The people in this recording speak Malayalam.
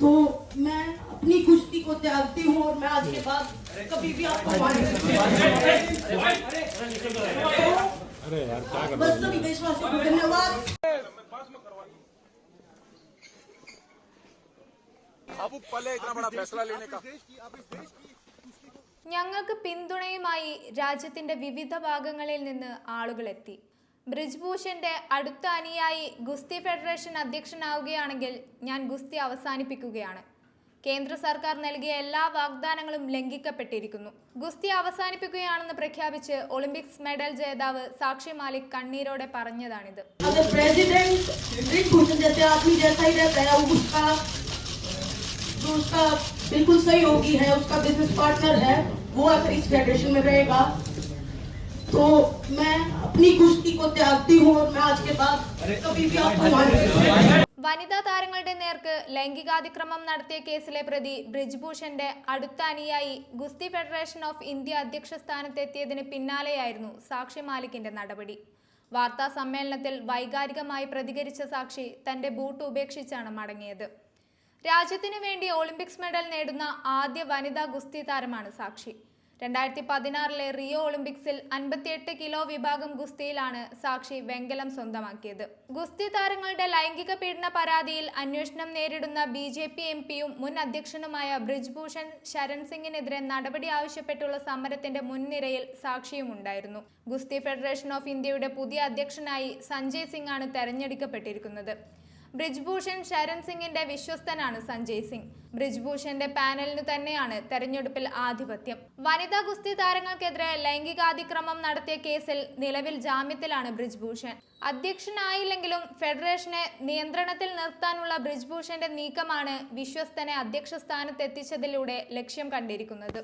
तो मैं अपनी कुश्ती को त्यागती हूँ और मैं आज के बाद कभी भी आपको मार बस सभी देशवासियों को धन्यवाद भावुक पल है इतना बड़ा फैसला लेने का ഞങ്ങൾക്ക് പിന്തുണയുമായി രാജ്യത്തിന്റെ വിവിധ ഭാഗങ്ങളിൽ നിന്ന് ആളുകളെത്തി ബ്രിജ്ഭൂഷന്റെ അടുത്ത അനുയായി ഗുസ്തി ഫെഡറേഷൻ അധ്യക്ഷനാവുകയാണെങ്കിൽ ഞാൻ ഗുസ്തി അവസാനിപ്പിക്കുകയാണ് കേന്ദ്ര സർക്കാർ നൽകിയ എല്ലാ വാഗ്ദാനങ്ങളും ലംഘിക്കപ്പെട്ടിരിക്കുന്നു ഗുസ്തി അവസാനിപ്പിക്കുകയാണെന്ന് പ്രഖ്യാപിച്ച് ഒളിമ്പിക്സ് മെഡൽ ജേതാവ് സാക്ഷി മാലിക് കണ്ണീരോടെ പറഞ്ഞതാണിത് अगर प्रेसिडेंट ब्रिजभूषण जैसे आदमी जैसा ही रहता है वो उसका जो उसका बिल्कुल सही होगी है उसका बिजनेस पार्टनर है वो अगर इस फेडरेशन में रहेगा तो मैं अपनी कुश्ती को त्यागती हूँ और मैं आज के बाद कभी भी आपको मार വനിതാ താരങ്ങളുടെ നേർക്ക് ലൈംഗികാതിക്രമം നടത്തിയ കേസിലെ പ്രതി ബ്രിജ്ഭൂഷന്റെ അടുത്ത അനുയായി ഗുസ്തി ഫെഡറേഷൻ ഓഫ് ഇന്ത്യ അധ്യക്ഷ സ്ഥാനത്തെത്തിയതിന് പിന്നാലെയായിരുന്നു സാക്ഷി മാലിക്കിന്റെ നടപടി വാർത്താ സമ്മേളനത്തിൽ വൈകാരികമായി പ്രതികരിച്ച സാക്ഷി തന്റെ ബൂട്ട് ഉപേക്ഷിച്ചാണ് മടങ്ങിയത് രാജ്യത്തിനു വേണ്ടി ഒളിമ്പിക്സ് മെഡൽ നേടുന്ന ആദ്യ വനിതാ ഗുസ്തി താരമാണ് സാക്ഷി രണ്ടായിരത്തി പതിനാറിലെ റിയോ ഒളിമ്പിക്സിൽ അൻപത്തിയെട്ട് കിലോ വിഭാഗം ഗുസ്തിയിലാണ് സാക്ഷി വെങ്കലം സ്വന്തമാക്കിയത്. ഗുസ്തി താരങ്ങളുടെ ലൈംഗിക പീഡന പരാതിയിൽ അന്വേഷണം നേരിടുന്ന ബി ജെ പി എം പിയും മുൻ അധ്യക്ഷനുമായ ബ്രിജ്ഭൂഷൺ ശരൺ സിംഗിനെതിരെ നടപടി ആവശ്യപ്പെട്ടുള്ള സമരത്തിന്റെ മുൻനിരയിൽ സാക്ഷിയുമുണ്ടായിരുന്നു ഗുസ്തി ഫെഡറേഷൻ ഓഫ് ഇന്ത്യയുടെ പുതിയ അധ്യക്ഷനായി സഞ്ജയ് സിംഗ് ആണ് തെരഞ്ഞെടുക്കപ്പെട്ടിരിക്കുന്നത്. ബ്രിജ്ഭൂഷൺ ശരൺ സിംഗിന്റെ വിശ്വസ്തനാണ് സഞ്ജയ് സിംഗ്. ബ്രിജ്ഭൂഷന്റെ പാനലിന് തന്നെയാണ് തെരഞ്ഞെടുപ്പിൽ ആധിപത്യം. വനിതാ ഗുസ്തി താരങ്ങൾക്കെതിരെ ലൈംഗികാതിക്രമം നടത്തിയ കേസിൽ നിലവിൽ ജാമ്യത്തിലാണ് ബ്രിജ്ഭൂഷൺ. അധ്യക്ഷനായില്ലെങ്കിലും ഫെഡറേഷനെ നിയന്ത്രണത്തിൽ നിർത്താനുള്ള ബ്രിജ്ഭൂഷന്റെ നീക്കമാണ് വിശ്വസ്തനെ അധ്യക്ഷ സ്ഥാനത്തെത്തിച്ചതിലൂടെ ലക്ഷ്യം കണ്ടിരിക്കുന്നത്.